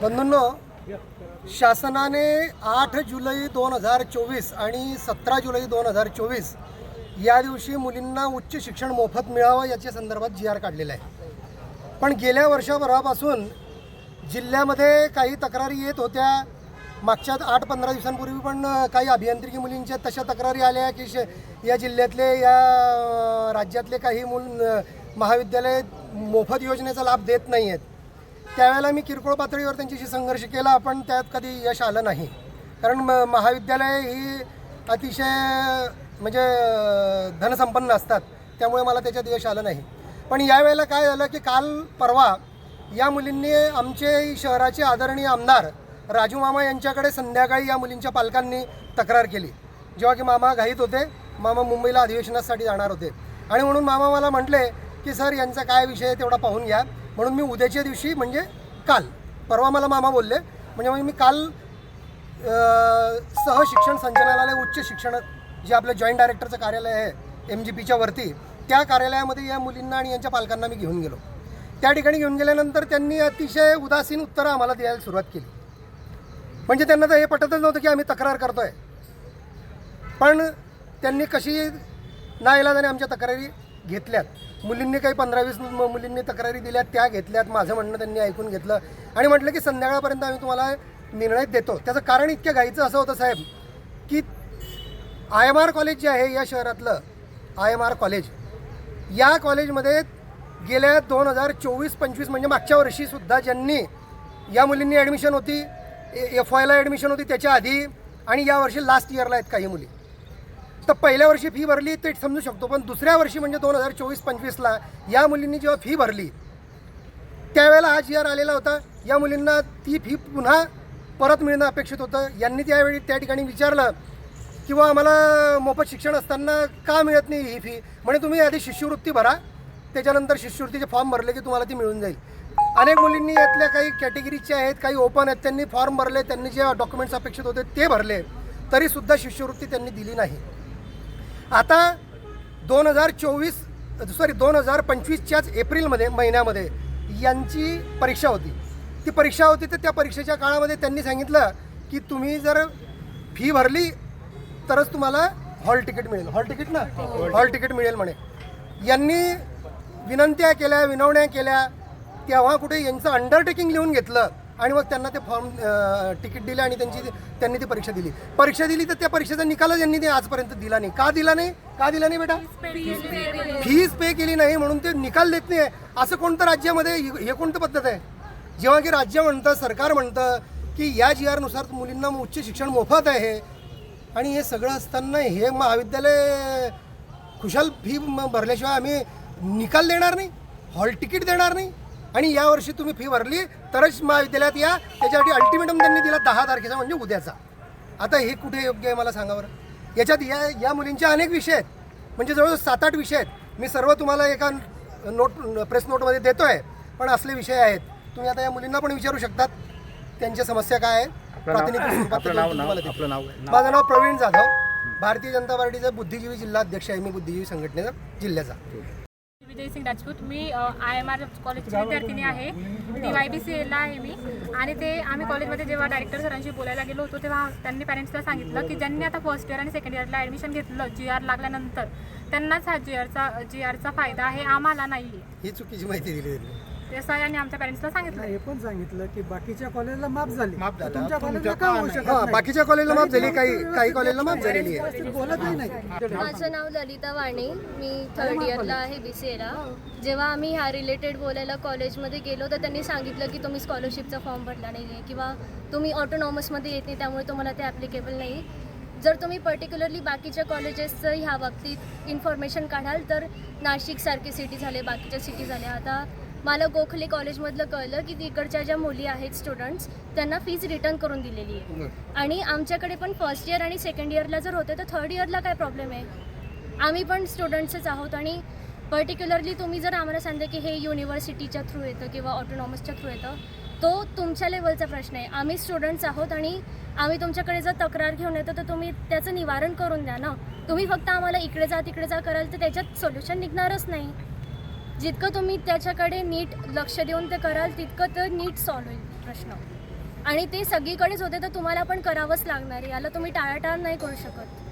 बंधूंनो शासनाने आठ जुलै दोन हजार चोवीस आणि सतरा जुलै दोन हजार चोवीस या दिवशी मुलींना उच्च शिक्षण मोफत मिळावं याच्या संदर्भात जी आर काढलेला आहे. पण गेल्या वर्षभरापासून जिल्ह्यामध्ये काही तक्रारी येत होत्या. मागच्या आठ पंधरा दिवसांपूर्वी पण काही अभियांत्रिकी मुलींच्या तशा तक्रारी आल्या की श या जिल्ह्यातले या राज्यातले काही मूल महाविद्यालय मोफत योजनेचा लाभ देत नाही आहेत त्यावेळेला मी किरकोळ पातळीवर त्यांच्याशी संघर्ष केला पण त्यात कधी यश आलं नाही. कारण म महाविद्यालय ही अतिशय म्हणजे धनसंपन्न असतात. त्यामुळे मला त्याच्यात यश आलं नाही. पण यावेळेला काय झालं की काल परवा या मुलींनी आमचे शहराचे आदरणीय आमदार राजू मामा यांच्याकडे संध्याकाळी या मुलींच्या पालकांनी तक्रार केली. जेव्हा की मामा घाईत होते मामा मुंबईला अधिवेशनासाठी जाणार होते. आणि म्हणून मामा मला म्हटले की सर यांचा काय विषय तेवढा पाहून घ्या. म्हणून मी उद्याच्या दिवशी म्हणजे काल परवा मला मामा बोलले म्हणजे मग मी काल सह शिक्षण संचालनालय उच्च शिक्षण जे आपलं जॉईंट डायरेक्टरचं कार्यालय आहे एम जी पीच्या वरती त्या कार्यालयामध्ये या मुलींना आणि यांच्या पालकांना मी घेऊन गेलो. त्या ठिकाणी घेऊन गेल्यानंतर त्यांनी अतिशय उदासीन उत्तरं आम्हाला द्यायला सुरुवात केली. म्हणजे त्यांना तर हे पटतच नव्हतं की आम्ही तक्रार करतोय. पण त्यांनी कशी नाईलाजाने आमच्या तक्रारी घेतल्यात मुलींनी काही पंधरा वीस मुलींनी तक्रारी दिल्यात त्या घेतल्यात. माझं म्हणणं त्यांनी ऐकून घेतलं. आणि म्हटलं की संध्याकाळपर्यंत आम्ही तुम्हाला निर्णय देतो. त्याचं कारण इतक्या घाईचं असं होतं साहेब की आय एम आर कॉलेज जे आहे या शहरातलं आय एम आर कॉलेज या कॉलेजमध्ये गेल्या दोन हजार चोवीस पंचवीस म्हणजे मागच्या वर्षीसुद्धा ज्यांनी या मुलींनी ॲडमिशन होती एफ वायला ॲडमिशन होती त्याच्या आधी आणि या वर्षी लास्ट इयरला आहेत काही मुली. तर पहिल्या वर्षी फी भरली ते समजू शकतो पण दुसऱ्या वर्षी म्हणजे दोन हजार चोवीस पंचवीसला या मुलींनी जेव्हा फी भरली त्यावेळेला हा जी आर आलेला होता. या मुलींना ती फी पुन्हा परत मिळणं अपेक्षित होतं. यांनी त्यावेळी त्या ठिकाणी विचारलं किंवा आम्हाला मोफत शिक्षण असताना का मिळत नाही ही फी? म्हणजे तुम्ही आधी शिष्यवृत्ती भरा त्याच्यानंतर शिष्यवृत्तीचे फॉर्म भरले की तुम्हाला ती मिळून जाईल. अनेक मुलींनी यातल्या काही कॅटेगरीच्या आहेत काही ओपन आहेत त्यांनी फॉर्म भरले त्यांनी जे डॉक्युमेंट्स अपेक्षित होते ते भरले. तरीसुद्धा शिष्यवृत्ती त्यांनी दिली नाही. आता दोन हजार चोवीस सॉरी दोन हजार पंचवीसच्याच एप्रिलमध्ये महिन्यामध्ये यांची परीक्षा होती. ती परीक्षा होती तर त्या परीक्षेच्या काळामध्ये त्यांनी सांगितलं की तुम्ही जर फी भरली तरच तुम्हाला हॉल तिकीट मिळेल. हॉल तिकीट ना? हॉल तिकीट मिळेल म्हणे. यांनी विनंत्या केल्या विनवण्या केल्या तेव्हा कुठे यांचं अंडरटेकिंग लिहून घेतलं आणि मग त्यांना ते फॉर्म तिकीट दिले आणि त्यांची त्यांनी ती परीक्षा दिली. परीक्षा दिली तर त्या परीक्षेचा निकालच यांनी ते आजपर्यंत दिला नाही. का दिला नाही? का दिला नाही बेटा? फीज पे केली नाही. म्हणून ते निकाल देत नाही. असं कोणतं राज्यामध्ये हे हे कोणतं पद्धत आहे? जेव्हा की राज्य म्हणतं सरकार म्हणतं की या जी आरनुसार मुलींना उच्च शिक्षण मोफत आहे. आणि हे सगळं असताना हे महाविद्यालय खुशाल फी भरल्याशिवाय आम्ही निकाल देणार नाही. हॉल तिकीट देणार नाही. आणि यावर्षी तुम्ही फी भरली तरच महाविद्यालयात या. त्याच्यासाठी अल्टिमेटम त्यांनी दिला दहा तारखेचा म्हणजे उद्याचा. आता हे कुठे योग्य आहे मला सांगा बरं? याच्यात या या मुलींचे अनेक विषय आहेत. म्हणजे जवळजवळ सात आठ विषय आहेत. मी सर्व तुम्हाला एका नोट प्रेस नोटमध्ये देतो आहे पण असले विषय आहेत. तुम्ही आता या मुलींना पण विचारू शकतात. त्यांच्या समस्या काय प्रातिनिधिक आहे. माझं नाव प्रवीण जाधव. भारतीय जनता पार्टीचा बुद्धिजीवी जिल्हा अध्यक्ष आहे मी बुद्धिजीवी संघटनेचा जिल्ह्याचा. विजय सिंग राजपूत. मी आय एम आर कॉलेजची विद्यार्थिनी आहे. टी वाय बी सी एला आहे मी. आणि ते आम्ही कॉलेजमध्ये जेव्हा डायरेक्टर सरांशी बोलायला गेलो होतो तेव्हा त्यांनी पॅरेंट्सला सांगितलं की ज्यांनी आता फर्स्ट इयर आणि सेकंड इयरला ॲडमिशन घेतलं जी आर लागल्यानंतर त्यांनाच हा जी आरचा जी आरचा फायदा आहे आम्हाला नाही ही चुकीची माहिती दिली ते असं यांनी आमच्या पॅरेंट्सला सांगितलं. हे पण सांगितलं की बाकीच्या कॉलेजला माफ झाली. माफ झालं. तुमच्या तुमच्या कॉलेजला का का होऊ नाही? शकत हा नाही? बाकीच्या कॉलेजला माफ झाली काही काही कॉलेजला माफ झालेली आहे. व्यवस्थित बोलतही नाही. माझं नाव ललिता वाणी. मी थर्ड इयरला आहे बी सी एला जेव्हा आम्ही ह्या रिलेटेड बोलायला कॉलेजमध्ये गेलो तर त्यांनी सांगितलं की तुम्ही स्कॉलरशिपचा फॉर्म भरला नाही आहे किंवा तुम्ही ऑटोनॉमसमध्ये येत नाही त्यामुळे तुम्हाला ते ॲप्लिकेबल नाही. जर तुम्ही पर्टिक्युलरली बाकीच्या कॉलेजेसचं ह्या बाबतीत इन्फॉर्मेशन काढाल तर नाशिकसारखे सिटी झाले बाकीच्या सिटी झाल्या. आता मला गोखले कॉलेजमधलं कळलं की तिकडच्या ज्या मुली आहेत स्टुडंट्स त्यांना फीज रिटर्न करून दिलेली आहे. आणि आमच्याकडे पण फर्स्ट इयर आणि सेकंड इयरला जर होते तर थर्ड इयरला काय प्रॉब्लेम आहे? आम्ही पण स्टुडंट्सच आहोत आणि पर्टिक्युलरली तुम्ही जर आम्हाला सांगता की हे युनिव्हर्सिटीच्या थ्रू येतं किंवा ऑटोनॉमसच्या थ्रू येतं तो तुमच्या लेवलचा प्रश्न आहे. आम्ही स्टुडंट्स आहोत आणि आम्ही तुमच्याकडे जर तक्रार घेऊन येतो तर तुम्ही त्याचं निवारण करून द्या ना. तुम्ही फक्त आम्हाला इकडे जा तिकडे जा कराल तर त्याच्यात सोल्युशन निघणारच नाही. जितकं तुम्ही त्याच्याकडे नीट लक्ष देऊन ते कराल तितकं तर नीट सॉल्व्ह होईल प्रश्न. आणि ते सगळीकडेच होते तर तुम्हाला पण करावंच लागणार आहे. याला तुम्ही टाळाटाळ नाही करू शकत.